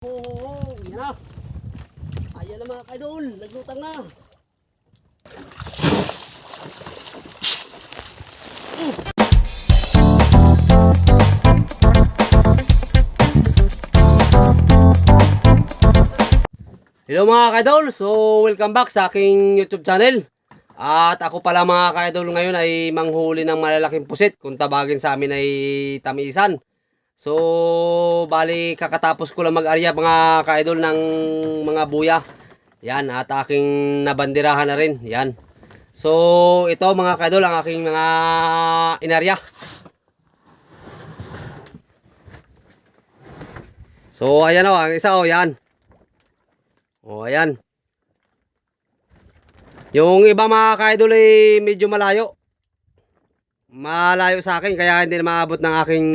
Oo, yan na. Ayan mga kaidol, naglutang na. Hello mga kaidol, so welcome back sa aking YouTube channel. At ako pala mga kaidol ngayon ay manghuli ng malalaking pusit kung tabagin sa amin ay tamisan. So, bali kakatapos ko lang mag-arya mga kaidol ng mga buya. Yan, at aking nabandirahan na rin. Yan. So, ito mga kaidol ang aking mga inarya. So, ayan o, ang isa o, yan. O, ayan. Yung iba mga ka-idol ay medyo malayo. Malayo sa akin kaya hindi na maabot ng aking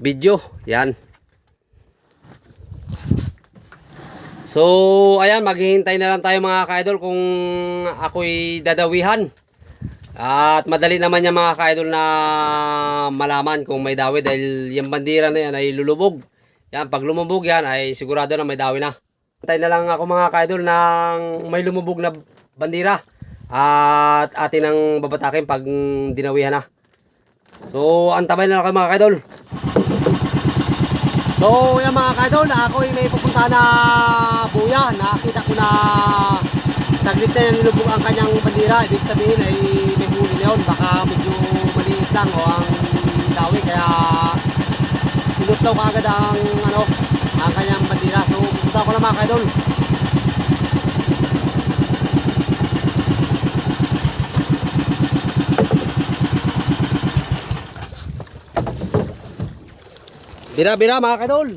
video. Yan. So, ayan, maghihintay na lang tayo mga ka-idol kung ako'y dadawihan. At madali naman yung mga ka-idol na malaman kung may dawi dahil yung bandira na yan ay lulubog. Yan, pag lumubog yan ay sigurado na may dawi na. Hintay na lang ako mga ka-idol ng may lumubog na bandira. At atin ang babatakin pag dinawihan na. So, antabay na lang kayo mga ka-idol. So, yan mga ka-idol, ako ay may pupunta na buya. Nakita ko na saglit na nilubog ang kanyang bandira. Ibig sabihin ay may huli na yun. Baka medyo maliit lang o ang dawi. Kaya pinutlaw ka agad ang, ano, ang kanyang bandira. So, pupunta ko na mga ka-idol. Bira-bira mga kadol.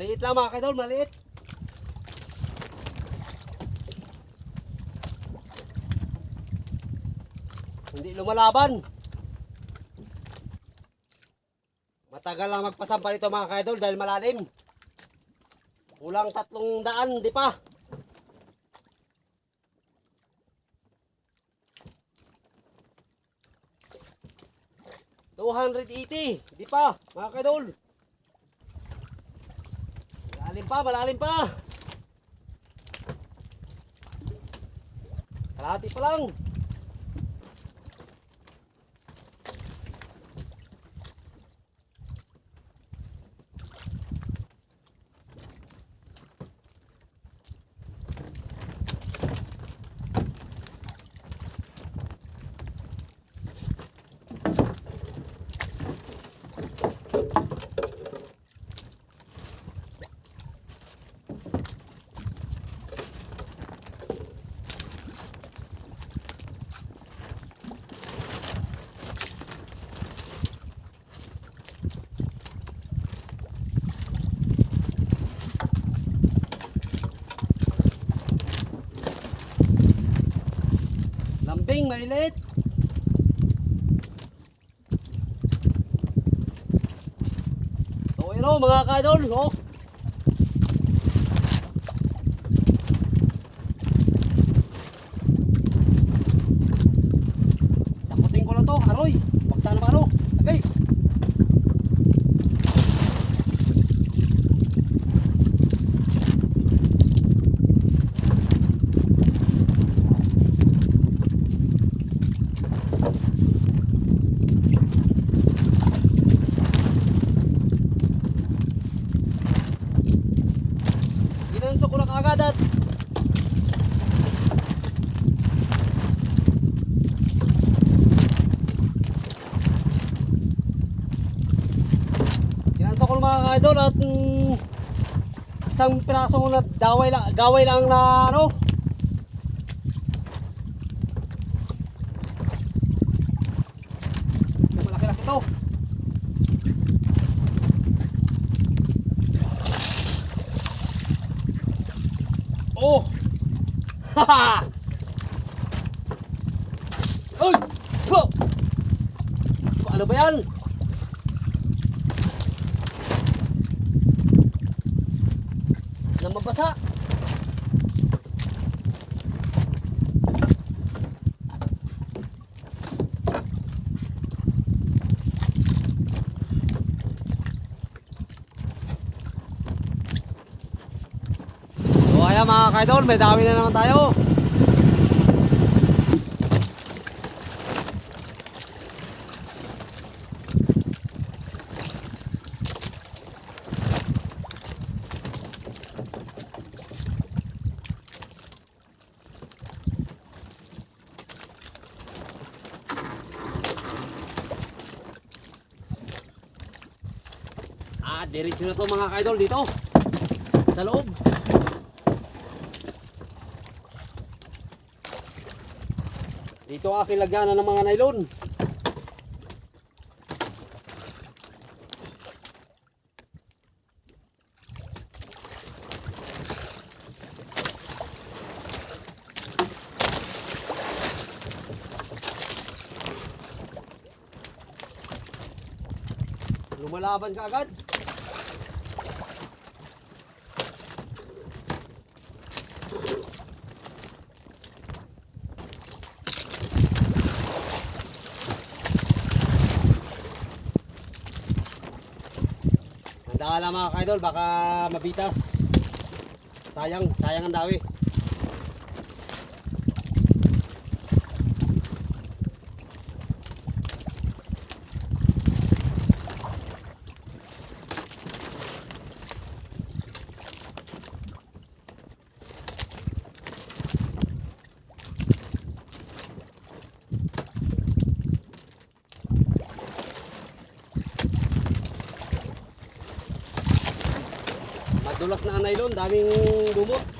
Maliit lang mga kadol, maliit. Hindi lumalaban. Matagal lang magpasampa nito mga kadol dahil malalim. Kulang tatlong daan, di pa. Two hundred eighty, di pa, mga kadol. Malalim pa, malalim pa. Kalahati pa lang. Lambing, malilit. So, yun o, mga kadol, oh. na mm, isang piraso na daway lang, gaway lang na ano. Malaki-laki to. Oh! Haha! Uy! Ano ba yan? Mga kaidol, may dami na naman tayo. Ah, diretso na to mga kaidol dito. Sa loob. Dito ang aking lagyanan ng mga nylon. Lumalaban ka agad. Lang mga kaidol, baka mabitas. Sayang, sayang ang dawi. Madulas na nylon, daming lumot.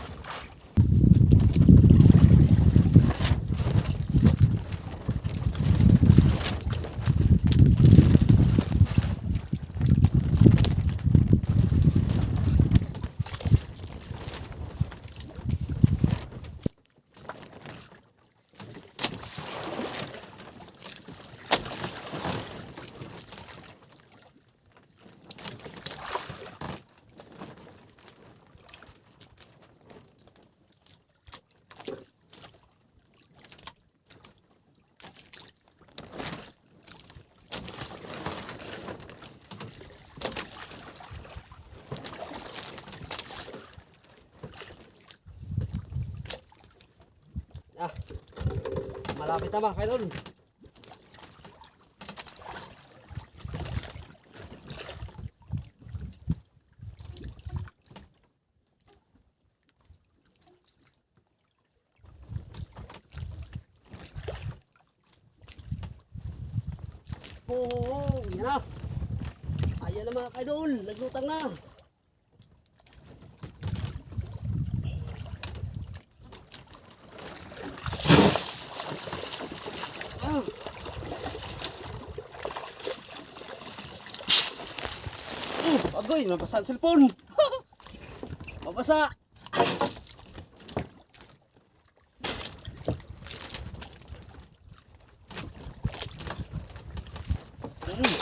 Malapit na ba, kaidol? Oo, yan na. Ayan na mga kaidol, naglutang na. Ah. Uh, agoy, mabasa ang cellphone. mabasa. Mm.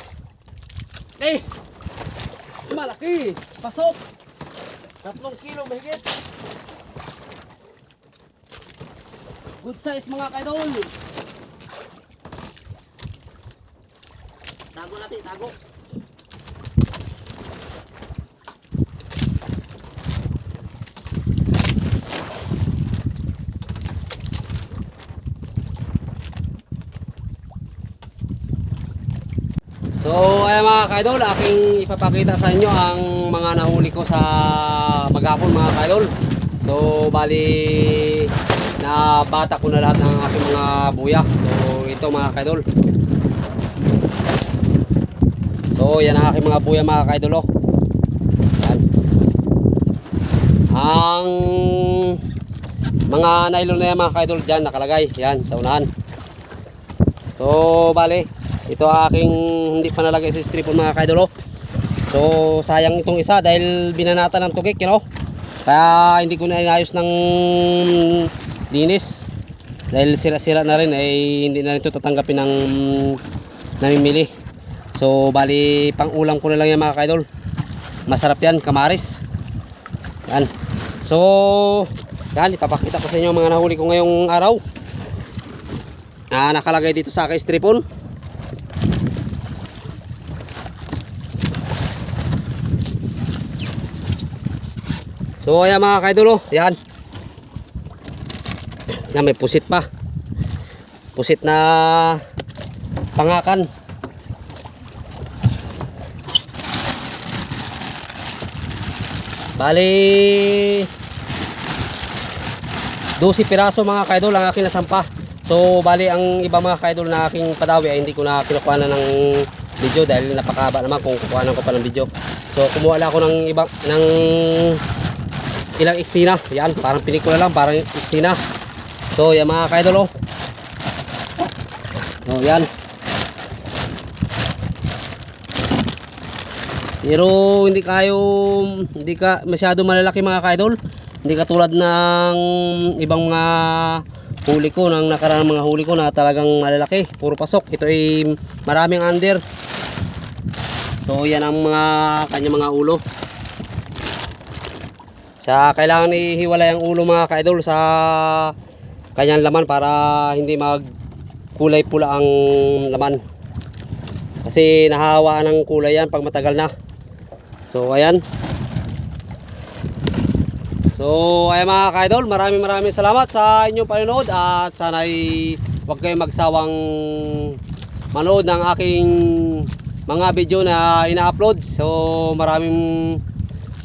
Eh! Malaki! Pasok! Tatlong kilo mahigit. Good size mga kaidol. Tago natin, tago. So, ayan mga kaidol, aking ipapakita sa inyo ang mga nahuli ko sa maghapon mga kaidol. So, bali na bata ko na lahat ng aking mga buya. So, ito mga kaidol. So, yan ang aking mga buya mga kaidol. Oh. Yan. Ang mga nylon na yan mga kaidol dyan nakalagay. Yan, sa unahan. So, bali, ito ang aking hindi pa nalagay sa stripon mga kaidol. oh. So, sayang itong isa dahil binanata ng tugik, you know. Kaya hindi ko na inayos ng linis. Dahil sira-sira na rin ay hindi na rin ito tatanggapin ng namimili. So bali pang ulam ko na lang yan mga kaidol. Masarap yan, kamaris. Yan. So yan, ipapakita ko sa inyo mga nahuli ko ngayong araw. Ah, nakalagay dito sa akin stripon. So ayan mga kaidol oh, yan. Yan may pusit pa. Pusit na pangakan. Bali 12 piraso mga kaidol ang aking nasampa. So bali ang iba mga kaidol na aking padawi ay hindi ko na kinukuha na ng video dahil napakaba naman kung kukuha ko pa ng video. So kumuha lang ako ng iba ng ilang eksina. Yan, parang pelikula lang, parang eksina. So yan mga kaidol oh. Oh, yan. Pero hindi kayo hindi ka masyado malalaki mga kaidol. Hindi katulad ng ibang mga huli ko, ng nakaraan mga huli ko na talagang malalaki. Puro pasok. Ito ay maraming under. So yan ang mga kanya mga ulo. Sa kailangan ihiwalay ang ulo mga kaidol sa kanyang laman para hindi mag kulay pula ang laman. Kasi nahahawaan ng kulay yan pag matagal na. So ayan. So ayan mga kaidol, maraming maraming salamat sa inyong panonood at sana ay huwag kayong magsawang manood ng aking mga video na ina-upload. So maraming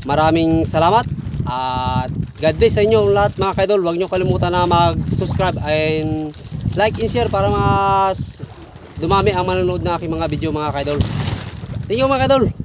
maraming salamat at God bless sa inyo lahat mga kaidol. Huwag niyo kalimutan na mag-subscribe and like and share para mas dumami ang manonood na aking mga video mga kaidol. Thank you mga kaidol.